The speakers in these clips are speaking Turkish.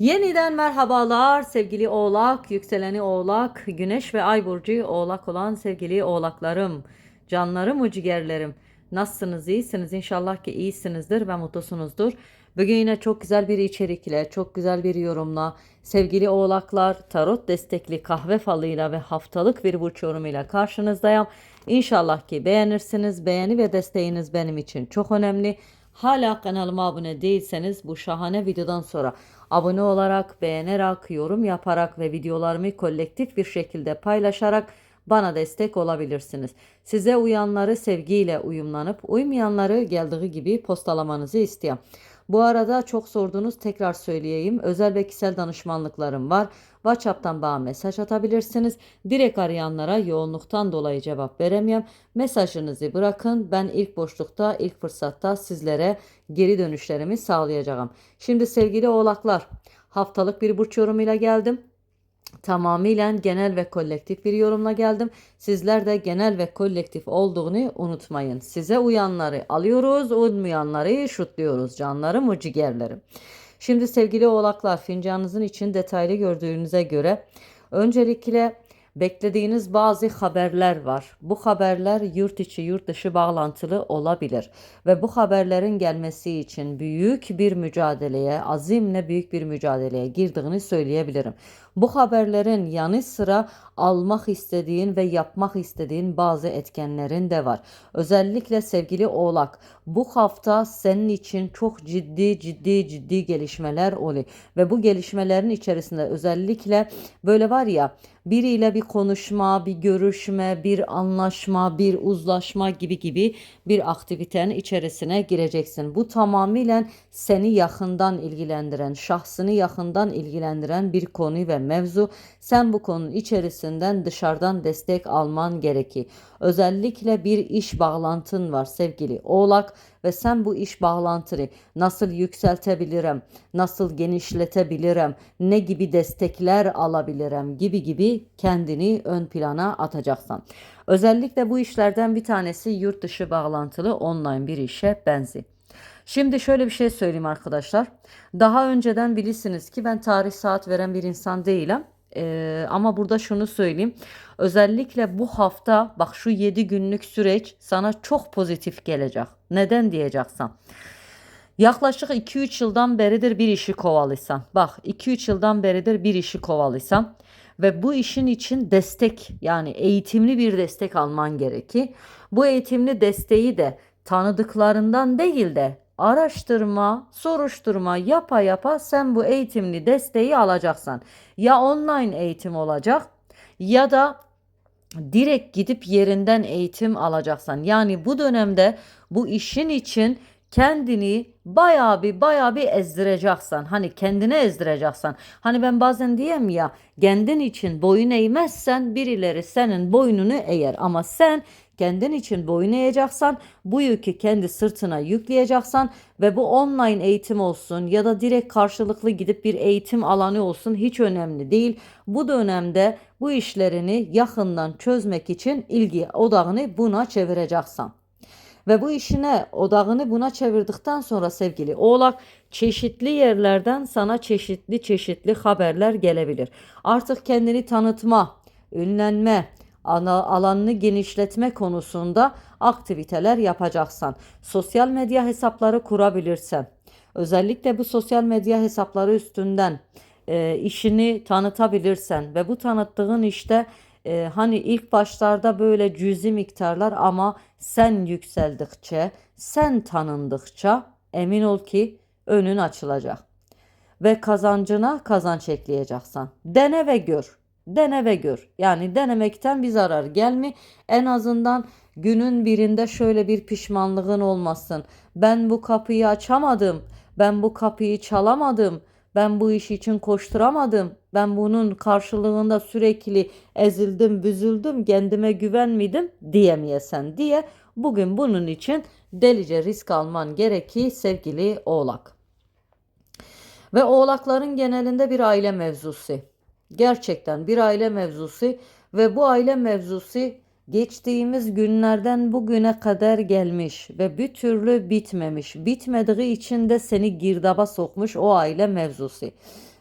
Yeniden merhabalar sevgili oğlak, yükseleni oğlak, güneş ve ay burcu oğlak olan sevgili oğlaklarım, canlarım, ucigerlerim. Nasılsınız, iyisiniz? İnşallah ki iyisinizdir ve mutlusunuzdur. Bugün yine çok güzel bir içerikle, çok güzel bir yorumla, sevgili oğlaklar, tarot destekli kahve falıyla ve haftalık bir burç yorumuyla karşınızdayım. İnşallah ki beğenirsiniz. Beğeni ve desteğiniz benim için çok önemli. Hala kanalıma abone değilseniz bu şahane videodan sonra abone olarak, beğenerek, yorum yaparak ve videolarımı kolektif bir şekilde paylaşarak bana destek olabilirsiniz. Size uyanları sevgiyle uyumlanıp uymayanları geldiği gibi postalamanızı istiyorum. Bu arada çok sordunuz tekrar söyleyeyim. Özel ve kişisel danışmanlıklarım var. WhatsApp'tan bana mesaj atabilirsiniz. Direkt arayanlara yoğunluktan dolayı cevap veremiyorum. Mesajınızı bırakın. Ben ilk boşlukta, ilk fırsatta sizlere geri dönüşlerimi sağlayacağım. Şimdi sevgili oğlaklar, haftalık bir burç yorumuyla geldim. Tamamıyla genel ve kolektif bir yorumla geldim. Sizler de genel ve kolektif olduğunu unutmayın. Size uyanları alıyoruz, uymayanları şutluyoruz canlarım, o ciğerlerim. Şimdi sevgili oğlaklar fincanınızın için detaylı gördüğünüze göre öncelikle beklediğiniz bazı haberler var. Bu haberler yurt içi yurt dışı bağlantılı olabilir ve bu haberlerin gelmesi için büyük bir mücadeleye, azimle büyük bir mücadeleye girdiğini söyleyebilirim. Bu haberlerin yanı sıra almak istediğin ve yapmak istediğin bazı etkenlerin de var. Özellikle sevgili Oğlak, bu hafta senin için çok ciddi ciddi ciddi gelişmeler oluyor ve bu gelişmelerin içerisinde özellikle böyle var ya biriyle bir konuşma, bir görüşme, bir anlaşma, bir uzlaşma gibi gibi bir aktivitenin içerisine gireceksin. Bu tamamıyla seni yakından ilgilendiren, şahsını yakından ilgilendiren bir konu ve mevzu. Sen bu konunun içerisinden dışarıdan destek alman gerekir. Özellikle bir iş bağlantın var sevgili Oğlak ve sen bu iş bağlantını nasıl yükseltebilirim, nasıl genişletebilirim, ne gibi destekler alabilirim gibi gibi kendini ön plana atacaksın. Özellikle bu işlerden bir tanesi yurt dışı bağlantılı online bir işe benziyor. Şimdi şöyle bir şey söyleyeyim arkadaşlar. Daha önceden bilirsiniz ki ben tarih saat veren bir insan değilim. Ee, ama burada şunu söyleyeyim. Özellikle bu hafta bak şu 7 günlük süreç sana çok pozitif gelecek. Neden diyeceksin? Yaklaşık 2-3 yıldan beridir bir işi kovalıysan. Bak 2-3 yıldan beridir bir işi kovalıysan ve bu işin için destek yani eğitimli bir destek alman gerekir. Bu eğitimli desteği de tanıdıklarından değil de araştırma, soruşturma yapa yapa sen bu eğitimli desteği alacaksın. Ya online eğitim olacak ya da direkt gidip yerinden eğitim alacaksan. Yani bu dönemde bu işin için kendini bayağı bir bayağı bir ezdireceksen. Hani kendine ezdireceksen. Hani ben bazen diyem ya kendin için boyun eğmezsen birileri senin boynunu eğer. Ama sen kendin için boyun eğeceksen bu yükü kendi sırtına yükleyeceksen ve bu online eğitim olsun ya da direkt karşılıklı gidip bir eğitim alanı olsun hiç önemli değil. Bu dönemde bu işlerini yakından çözmek için ilgi odağını buna çevireceksin. Ve bu işine odağını buna çevirdikten sonra sevgili oğlak çeşitli yerlerden sana çeşitli çeşitli haberler gelebilir. Artık kendini tanıtma, ünlenme, alanını genişletme konusunda aktiviteler yapacaksan, sosyal medya hesapları kurabilirsen, özellikle bu sosyal medya hesapları üstünden e, işini tanıtabilirsen ve bu tanıttığın işte e, hani ilk başlarda böyle cüzi miktarlar ama sen yükseldikçe, sen tanındıkça emin ol ki önün açılacak. Ve kazancına kazanç ekleyeceksin. Dene ve gör. Dene ve gör. Yani denemekten bir zarar gelmi. En azından günün birinde şöyle bir pişmanlığın olmasın. Ben bu kapıyı açamadım. Ben bu kapıyı çalamadım. Ben bu iş için koşturamadım. Ben bunun karşılığında sürekli ezildim, büzüldüm, kendime güvenmedim diyemeyesen diye bugün bunun için delice risk alman gerekir sevgili Oğlak. Ve Oğlakların genelinde bir aile mevzusu. Gerçekten bir aile mevzusu ve bu aile mevzusu geçtiğimiz günlerden bugüne kadar gelmiş ve bir türlü bitmemiş. Bitmediği için de seni girdaba sokmuş o aile mevzusu.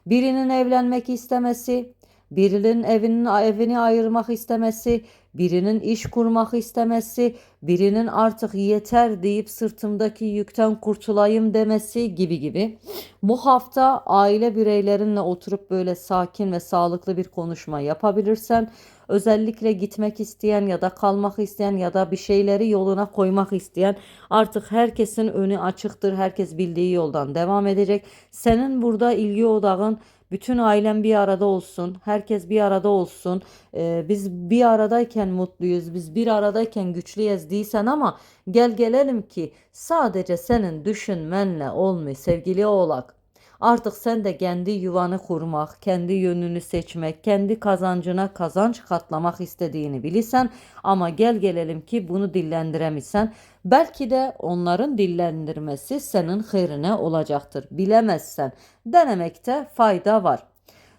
Birinin evlenmek istemesi, birinin evinin evini ayırmak istemesi, birinin iş kurmak istemesi, birinin artık yeter deyip sırtımdaki yükten kurtulayım demesi gibi gibi. Bu hafta aile bireylerinle oturup böyle sakin ve sağlıklı bir konuşma yapabilirsen, özellikle gitmek isteyen ya da kalmak isteyen ya da bir şeyleri yoluna koymak isteyen artık herkesin önü açıktır. Herkes bildiği yoldan devam edecek. Senin burada ilgi odağın bütün ailen bir arada olsun. Herkes bir arada olsun. Ee, biz bir aradayken mutluyuz. Biz bir aradayken güçlüyüz değilsen ama gel gelelim ki sadece senin düşünmenle olmuyor sevgili oğlak. Artık sen de kendi yuvanı kurmak, kendi yönünü seçmek, kendi kazancına kazanç katlamak istediğini bilirsen ama gel gelelim ki bunu dillendiremisen belki de onların dillendirmesi senin hayrine olacaktır. Bilemezsen denemekte fayda var.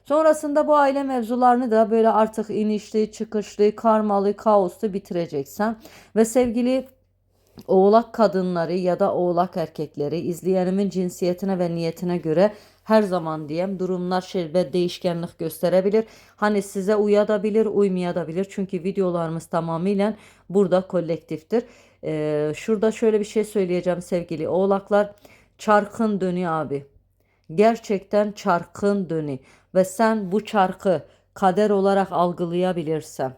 Sonrasında bu aile mevzularını da böyle artık inişli, çıkışlı, karmalı, kaoslu bitireceksen ve sevgili oğlak kadınları ya da oğlak erkekleri izleyenimin cinsiyetine ve niyetine göre her zaman diyem durumlar ve değişkenlik gösterebilir. Hani size uyabilir, uymayabilir. Çünkü videolarımız tamamıyla burada kolektiftir. Ee, şurada şöyle bir şey söyleyeceğim sevgili oğlaklar. Çarkın dönü abi. Gerçekten çarkın dönü. Ve sen bu çarkı kader olarak algılayabilirsen,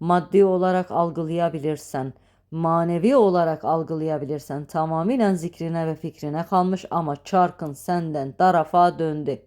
maddi olarak algılayabilirsen, manevi olarak algılayabilirsen tamamen zikrine ve fikrine kalmış ama çarkın senden tarafa döndü.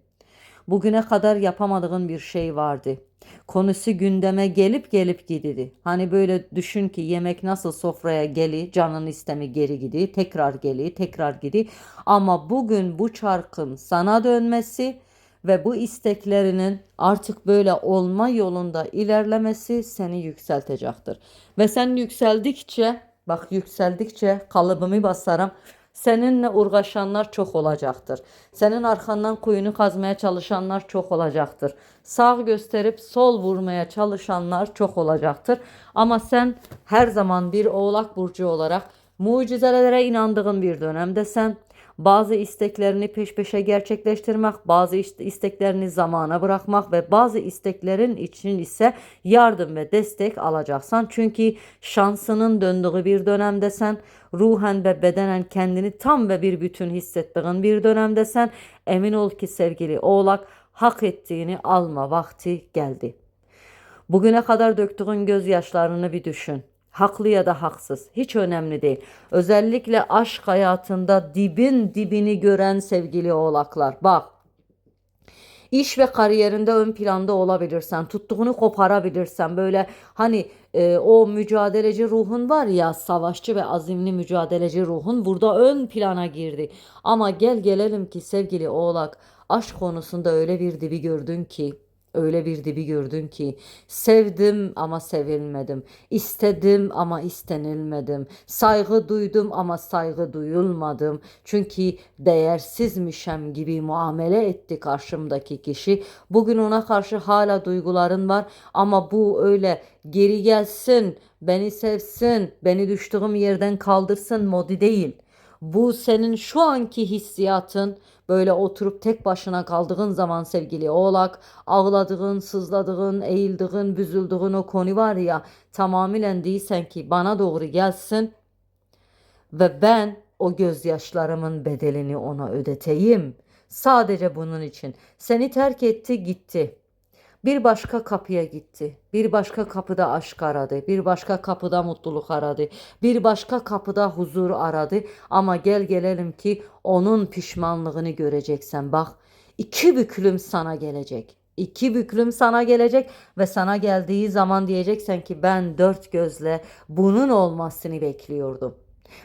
Bugüne kadar yapamadığın bir şey vardı. Konusu gündeme gelip gelip gididi. Hani böyle düşün ki yemek nasıl sofraya geli, canın istemi geri gidi, tekrar geli, tekrar gidi. Ama bugün bu çarkın sana dönmesi ve bu isteklerinin artık böyle olma yolunda ilerlemesi seni yükseltecektir. Ve sen yükseldikçe, bak yükseldikçe kalıbımı basarım. Seninle uğraşanlar çok olacaktır. Senin arkandan kuyunu kazmaya çalışanlar çok olacaktır. Sağ gösterip sol vurmaya çalışanlar çok olacaktır. Ama sen her zaman bir oğlak burcu olarak mucizelere inandığın bir dönemdesen bazı isteklerini peş peşe gerçekleştirmek, bazı isteklerini zamana bırakmak ve bazı isteklerin için ise yardım ve destek alacaksan. Çünkü şansının döndüğü bir dönemdesen, ruhen ve bedenen kendini tam ve bir bütün hissettiğin bir dönemdesen, emin ol ki sevgili oğlak hak ettiğini alma vakti geldi. Bugüne kadar döktüğün gözyaşlarını bir düşün. Haklı ya da haksız hiç önemli değil. Özellikle aşk hayatında dibin dibini gören sevgili oğlaklar. Bak iş ve kariyerinde ön planda olabilirsen, tuttuğunu koparabilirsen böyle hani e, o mücadeleci ruhun var ya savaşçı ve azimli mücadeleci ruhun burada ön plana girdi. Ama gel gelelim ki sevgili oğlak aşk konusunda öyle bir dibi gördün ki Öyle bir dibi gördün ki sevdim ama sevilmedim. İstedim ama istenilmedim. Saygı duydum ama saygı duyulmadım. Çünkü değersizmişem gibi muamele etti karşımdaki kişi. Bugün ona karşı hala duyguların var ama bu öyle geri gelsin, beni sevsin, beni düştüğüm yerden kaldırsın modi değil. Bu senin şu anki hissiyatın böyle oturup tek başına kaldığın zaman sevgili oğlak ağladığın, sızladığın, eğildiğin, büzüldüğün o konu var ya tamamen değilsen ki bana doğru gelsin ve ben o gözyaşlarımın bedelini ona ödeteyim. Sadece bunun için. Seni terk etti gitti. Bir başka kapıya gitti. Bir başka kapıda aşk aradı. Bir başka kapıda mutluluk aradı. Bir başka kapıda huzur aradı. Ama gel gelelim ki onun pişmanlığını göreceksen. Bak iki büklüm sana gelecek. İki büklüm sana gelecek ve sana geldiği zaman diyeceksen ki ben dört gözle bunun olmasını bekliyordum.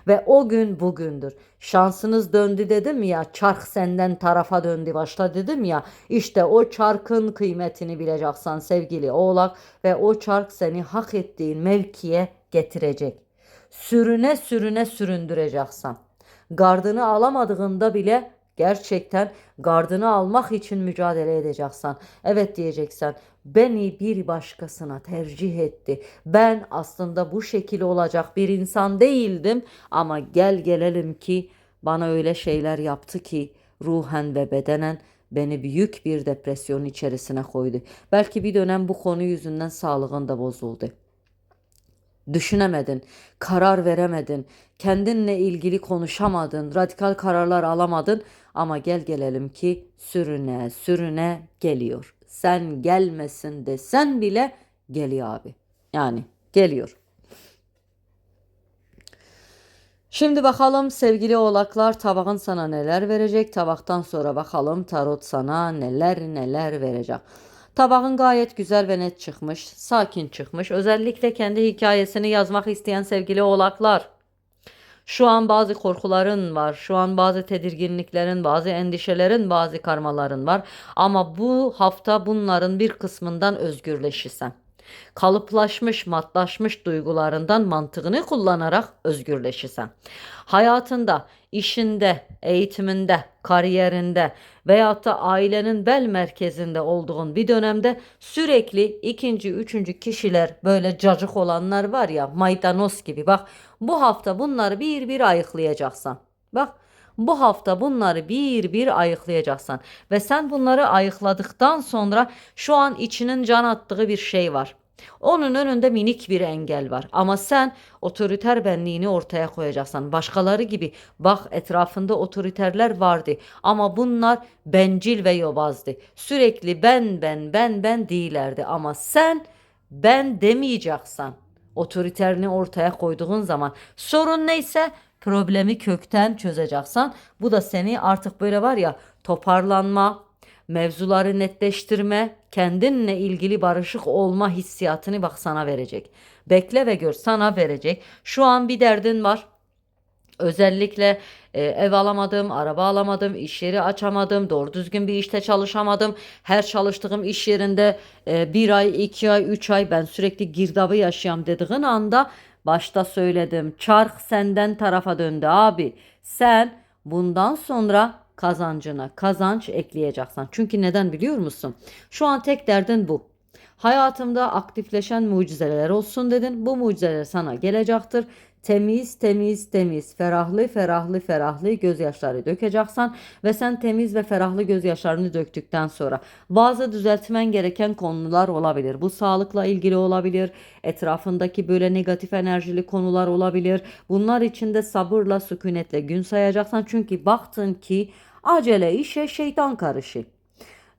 Ve o gün bugündür. Şansınız döndü dedim ya, çark senden tarafa döndü başla dedim ya. İşte o çarkın kıymetini bileceksin sevgili oğlak ve o çark seni hak ettiğin mevkiye getirecek. Sürüne sürüne süründüreceksin. Gardını alamadığında bile gerçekten gardını almak için mücadele edeceksen. Evet diyeceksen beni bir başkasına tercih etti. Ben aslında bu şekil olacak bir insan değildim ama gel gelelim ki bana öyle şeyler yaptı ki ruhen ve bedenen beni büyük bir depresyon içerisine koydu. Belki bir dönem bu konu yüzünden sağlığın da bozuldu. Düşünemedin, karar veremedin, kendinle ilgili konuşamadın, radikal kararlar alamadın ama gel gelelim ki sürüne sürüne geliyor. Sen gelmesin desen bile geliyor abi. Yani geliyor. Şimdi bakalım sevgili oğlaklar tabağın sana neler verecek. Tabaktan sonra bakalım tarot sana neler neler verecek. Tabağın gayet güzel ve net çıkmış. Sakin çıkmış. Özellikle kendi hikayesini yazmak isteyen sevgili oğlaklar. Şu an bazı korkuların var. Şu an bazı tedirginliklerin, bazı endişelerin, bazı karmaların var. Ama bu hafta bunların bir kısmından özgürleşirsen. Kalıplaşmış, matlaşmış duygularından mantığını kullanarak özgürleşirsen. Hayatında, işinde, eğitiminde, kariyerinde veyahut da ailenin bel merkezinde olduğun bir dönemde sürekli ikinci, üçüncü kişiler böyle cacık olanlar var ya maydanoz gibi bak bu hafta bunları bir bir ayıklayacaksın. Bak bu hafta bunları bir bir ayıklayacaksın ve sen bunları ayıkladıktan sonra şu an içinin can attığı bir şey var. Onun önünde minik bir engel var ama sen otoriter benliğini ortaya koyacaksın. Başkaları gibi bak etrafında otoriterler vardı ama bunlar bencil ve yobazdı. Sürekli ben ben ben ben değillerdi ama sen ben demeyeceksin. Otoriterini ortaya koyduğun zaman sorun neyse problemi kökten çözeceksin. Bu da seni artık böyle var ya toparlanma, mevzuları netleştirme, kendinle ilgili barışık olma hissiyatını bak sana verecek. Bekle ve gör sana verecek. Şu an bir derdin var. Özellikle e, ev alamadım, araba alamadım, iş yeri açamadım, doğru düzgün bir işte çalışamadım. Her çalıştığım iş yerinde e, bir ay, iki ay, üç ay ben sürekli girdabı yaşayam dediğin anda başta söyledim. Çark senden tarafa döndü abi. Sen bundan sonra kazancına kazanç ekleyeceksin. Çünkü neden biliyor musun? Şu an tek derdin bu. Hayatımda aktifleşen mucizeler olsun dedin. Bu mucizeler sana gelecektir. Temiz, temiz, temiz, ferahlı, ferahlı, ferahlı gözyaşları dökeceksin ve sen temiz ve ferahlı gözyaşlarını döktükten sonra bazı düzeltmen gereken konular olabilir. Bu sağlıkla ilgili olabilir, etrafındaki böyle negatif enerjili konular olabilir. Bunlar için de sabırla, sükunetle gün sayacaksın. Çünkü baktın ki acele işe şeytan karışı.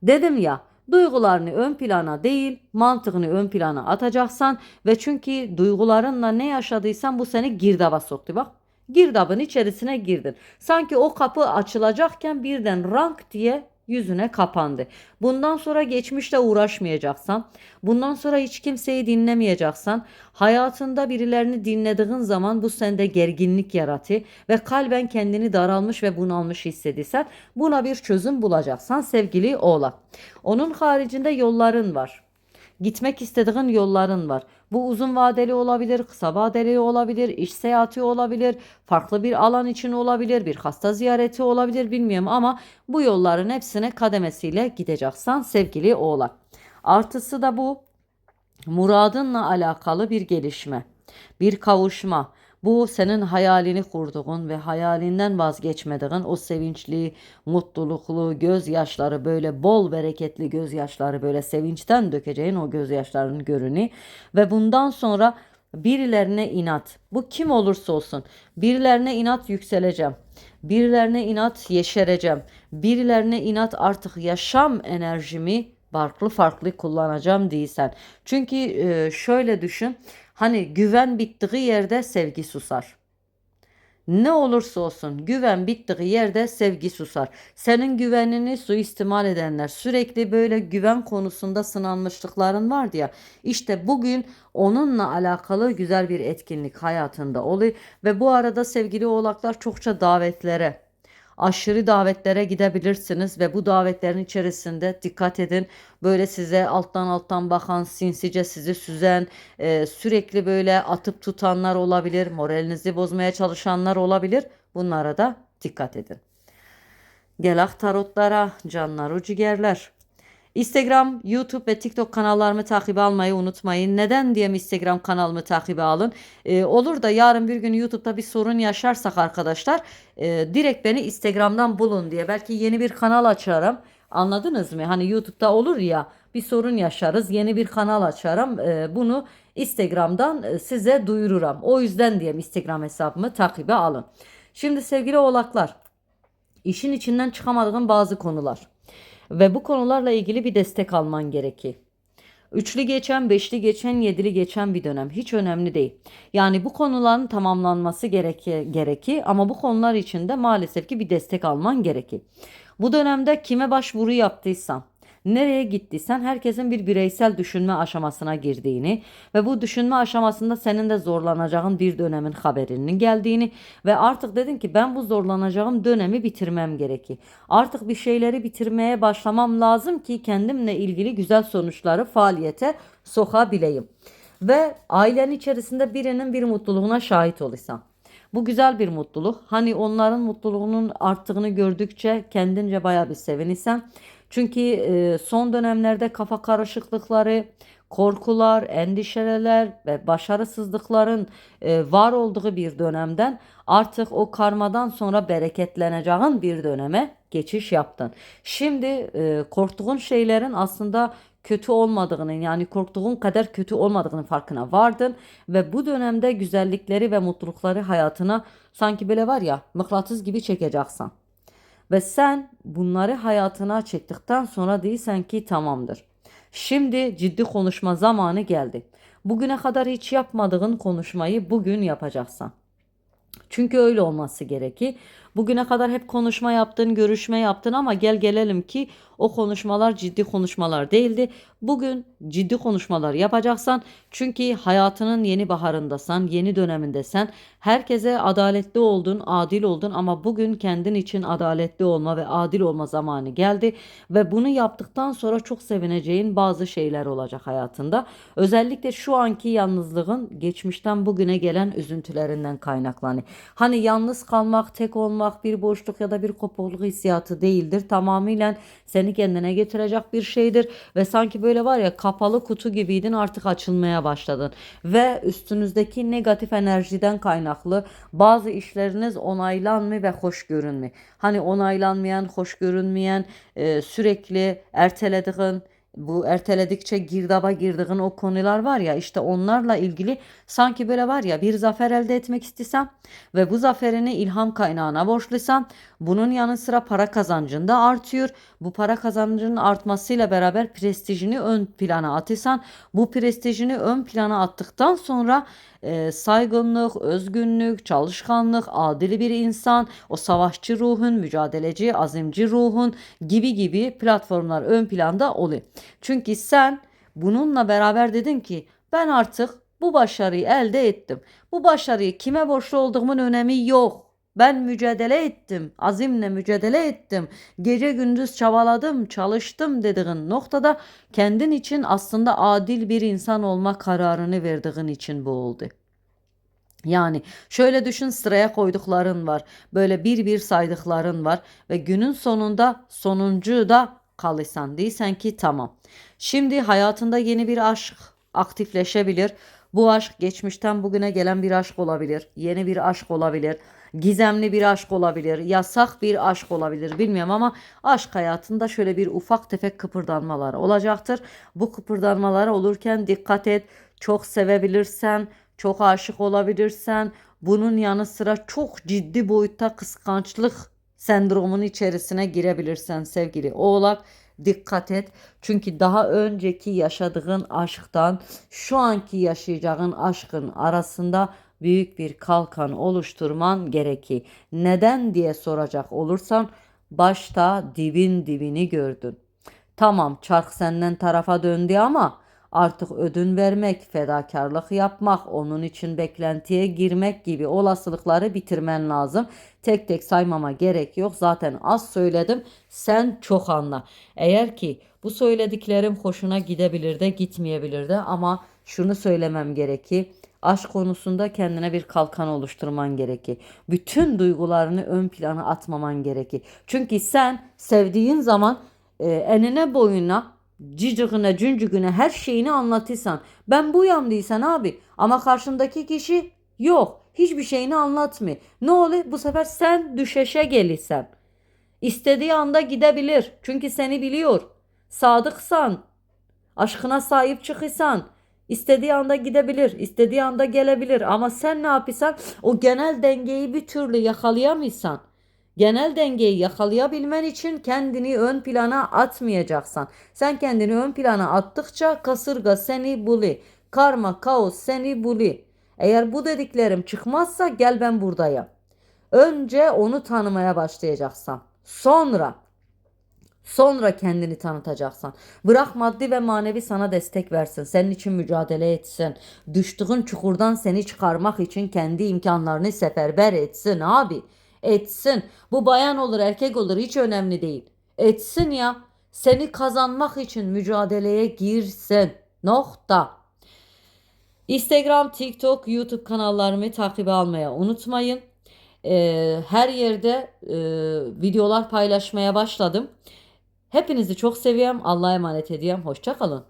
Dedim ya Duygularını ön plana değil, mantığını ön plana atacaksan ve çünkü duygularınla ne yaşadıysan bu seni girdaba soktu bak. Girdabın içerisine girdin. Sanki o kapı açılacakken birden rank diye yüzüne kapandı. Bundan sonra geçmişle uğraşmayacaksan, bundan sonra hiç kimseyi dinlemeyeceksen, hayatında birilerini dinlediğin zaman bu sende gerginlik yaratı ve kalben kendini daralmış ve bunalmış hissediysen buna bir çözüm bulacaksan sevgili oğlak. Onun haricinde yolların var. Gitmek istediğin yolların var. Bu uzun vadeli olabilir, kısa vadeli olabilir, iş seyahati olabilir, farklı bir alan için olabilir, bir hasta ziyareti olabilir bilmiyorum ama bu yolların hepsine kademesiyle gideceksin sevgili oğlak. Artısı da bu muradınla alakalı bir gelişme, bir kavuşma. Bu senin hayalini kurduğun ve hayalinden vazgeçmediğin o sevinçli, mutluluklu gözyaşları böyle bol bereketli gözyaşları böyle sevinçten dökeceğin o gözyaşlarının görünü ve bundan sonra birilerine inat. Bu kim olursa olsun birilerine inat yükseleceğim. Birilerine inat yeşereceğim. Birilerine inat artık yaşam enerjimi farklı farklı kullanacağım değilsen. Çünkü e, şöyle düşün. Hani güven bittiği yerde sevgi susar. Ne olursa olsun güven bittiği yerde sevgi susar. Senin güvenini suistimal edenler sürekli böyle güven konusunda sınanmışlıkların vardı ya. İşte bugün onunla alakalı güzel bir etkinlik hayatında oluyor ve bu arada sevgili oğlaklar çokça davetlere aşırı davetlere gidebilirsiniz ve bu davetlerin içerisinde dikkat edin böyle size alttan alttan bakan sinsice sizi süzen e, sürekli böyle atıp tutanlar olabilir moralinizi bozmaya çalışanlar olabilir bunlara da dikkat edin. Gelak tarotlara, canlar ciğerler. Instagram, YouTube ve TikTok kanallarımı takibe almayı unutmayın. Neden diyeyim Instagram kanalımı takibe alın. Ee, olur da yarın bir gün YouTube'da bir sorun yaşarsak arkadaşlar e, direkt beni Instagram'dan bulun diye. Belki yeni bir kanal açarım. Anladınız mı? Hani YouTube'da olur ya bir sorun yaşarız. Yeni bir kanal açarım. Ee, bunu Instagram'dan e, size duyururum. O yüzden diyeyim Instagram hesabımı takibe alın. Şimdi sevgili oğlaklar işin içinden çıkamadığın bazı konular ve bu konularla ilgili bir destek alman gerekir. Üçlü geçen, beşli geçen, yedili geçen bir dönem. Hiç önemli değil. Yani bu konuların tamamlanması gerekir, gerekir ama bu konular için de maalesef ki bir destek alman gerekir. Bu dönemde kime başvuru yaptıysan, nereye gittiysen herkesin bir bireysel düşünme aşamasına girdiğini ve bu düşünme aşamasında senin de zorlanacağın bir dönemin haberinin geldiğini ve artık dedin ki ben bu zorlanacağım dönemi bitirmem gerekir. Artık bir şeyleri bitirmeye başlamam lazım ki kendimle ilgili güzel sonuçları faaliyete sokabileyim. Ve ailenin içerisinde birinin bir mutluluğuna şahit olursan. Bu güzel bir mutluluk. Hani onların mutluluğunun arttığını gördükçe kendince baya bir sevinirsen. Çünkü e, son dönemlerde kafa karışıklıkları, korkular, endişeler ve başarısızlıkların e, var olduğu bir dönemden artık o karmadan sonra bereketleneceğin bir döneme geçiş yaptın. Şimdi e, korktuğun şeylerin aslında kötü olmadığını yani korktuğun kadar kötü olmadığını farkına vardın ve bu dönemde güzellikleri ve mutlulukları hayatına sanki böyle var ya mıknatıs gibi çekeceksin. Ve sen bunları hayatına çektikten sonra değilsen ki tamamdır. Şimdi ciddi konuşma zamanı geldi. Bugüne kadar hiç yapmadığın konuşmayı bugün yapacaksın. Çünkü öyle olması gerekir. Bugüne kadar hep konuşma yaptın, görüşme yaptın ama gel gelelim ki o konuşmalar ciddi konuşmalar değildi. Bugün ciddi konuşmalar yapacaksan çünkü hayatının yeni baharındasan, yeni dönemindesen herkese adaletli oldun, adil oldun ama bugün kendin için adaletli olma ve adil olma zamanı geldi ve bunu yaptıktan sonra çok sevineceğin bazı şeyler olacak hayatında. Özellikle şu anki yalnızlığın geçmişten bugüne gelen üzüntülerinden kaynaklanıyor. Hani yalnız kalmak, tek olmak, bir boşluk ya da bir kopukluk hissiyatı değildir. Tamamıyla seni kendine getirecek bir şeydir ve sanki böyle var ya kapalı kutu gibiydin artık açılmaya başladın ve üstünüzdeki negatif enerjiden kaynaklı bazı işleriniz onaylanmıyor ve hoş görünmüyor. Hani onaylanmayan, hoş görünmeyen, e, sürekli ertelediğin, bu erteledikçe girdaba girdiğin o konular var ya işte onlarla ilgili sanki böyle var ya bir zafer elde etmek istesem ve bu zaferini ilham kaynağına borçluysam bunun yanı sıra para kazancın da artıyor. Bu para kazancının artmasıyla beraber prestijini ön plana atırsan bu prestijini ön plana attıktan sonra e, saygınlık, özgünlük, çalışkanlık, adil bir insan, o savaşçı ruhun, mücadeleci, azimci ruhun gibi gibi platformlar ön planda oluyor. Çünkü sen bununla beraber dedin ki ben artık bu başarıyı elde ettim. Bu başarıyı kime borçlu olduğumun önemi yok. Ben mücadele ettim, azimle mücadele ettim. Gece gündüz çabaladım, çalıştım dediğin noktada kendin için aslında adil bir insan olma kararını verdiğin için bu oldu. Yani şöyle düşün sıraya koydukların var. Böyle bir bir saydıkların var ve günün sonunda sonuncu da kalırsan değilsen ki tamam. Şimdi hayatında yeni bir aşk aktifleşebilir. Bu aşk geçmişten bugüne gelen bir aşk olabilir. Yeni bir aşk olabilir. Gizemli bir aşk olabilir. Yasak bir aşk olabilir. Bilmiyorum ama aşk hayatında şöyle bir ufak tefek kıpırdanmalar olacaktır. Bu kıpırdanmalar olurken dikkat et. Çok sevebilirsen, çok aşık olabilirsen, bunun yanı sıra çok ciddi boyutta kıskançlık sendromun içerisine girebilirsen sevgili Oğlak dikkat et. Çünkü daha önceki yaşadığın aşktan şu anki yaşayacağın aşkın arasında büyük bir kalkan oluşturman gerekir. Neden diye soracak olursan başta dibin dibini gördün. Tamam çark senden tarafa döndü ama artık ödün vermek, fedakarlık yapmak, onun için beklentiye girmek gibi olasılıkları bitirmen lazım. Tek tek saymama gerek yok. Zaten az söyledim. Sen çok anla. Eğer ki bu söylediklerim hoşuna gidebilir de gitmeyebilir de ama şunu söylemem gerekir. Aşk konusunda kendine bir kalkan oluşturman gerekir. Bütün duygularını ön plana atmaman gerekir. Çünkü sen sevdiğin zaman e, enine boyuna cicigine cüncügüne her şeyini anlatırsan ben buyam değilsen abi ama karşındaki kişi yok hiçbir şeyini anlatmıyor. Ne oluyor? Bu sefer sen düşeşe gelirsen. İstediği anda gidebilir. Çünkü seni biliyor. Sadıksan, aşkına sahip çıkırsan, istediği anda gidebilir, istediği anda gelebilir. Ama sen ne yapırsan o genel dengeyi bir türlü yakalayamıyorsan. Genel dengeyi yakalayabilmen için kendini ön plana atmayacaksan. Sen kendini ön plana attıkça kasırga seni buli. Karma, kaos seni buli. Eğer bu dediklerim çıkmazsa gel ben buradayım. Önce onu tanımaya başlayacaksın. Sonra Sonra kendini tanıtacaksan. Bırak maddi ve manevi sana destek versin. Senin için mücadele etsin. Düştüğün çukurdan seni çıkarmak için kendi imkanlarını seferber etsin abi. Etsin. Bu bayan olur erkek olur hiç önemli değil. Etsin ya. Seni kazanmak için mücadeleye girsin. Nokta. Instagram, TikTok, YouTube kanallarımı takip almaya unutmayın. Ee, her yerde e, videolar paylaşmaya başladım. Hepinizi çok seviyorum. Allah'a emanet ediyorum. Hoşça kalın.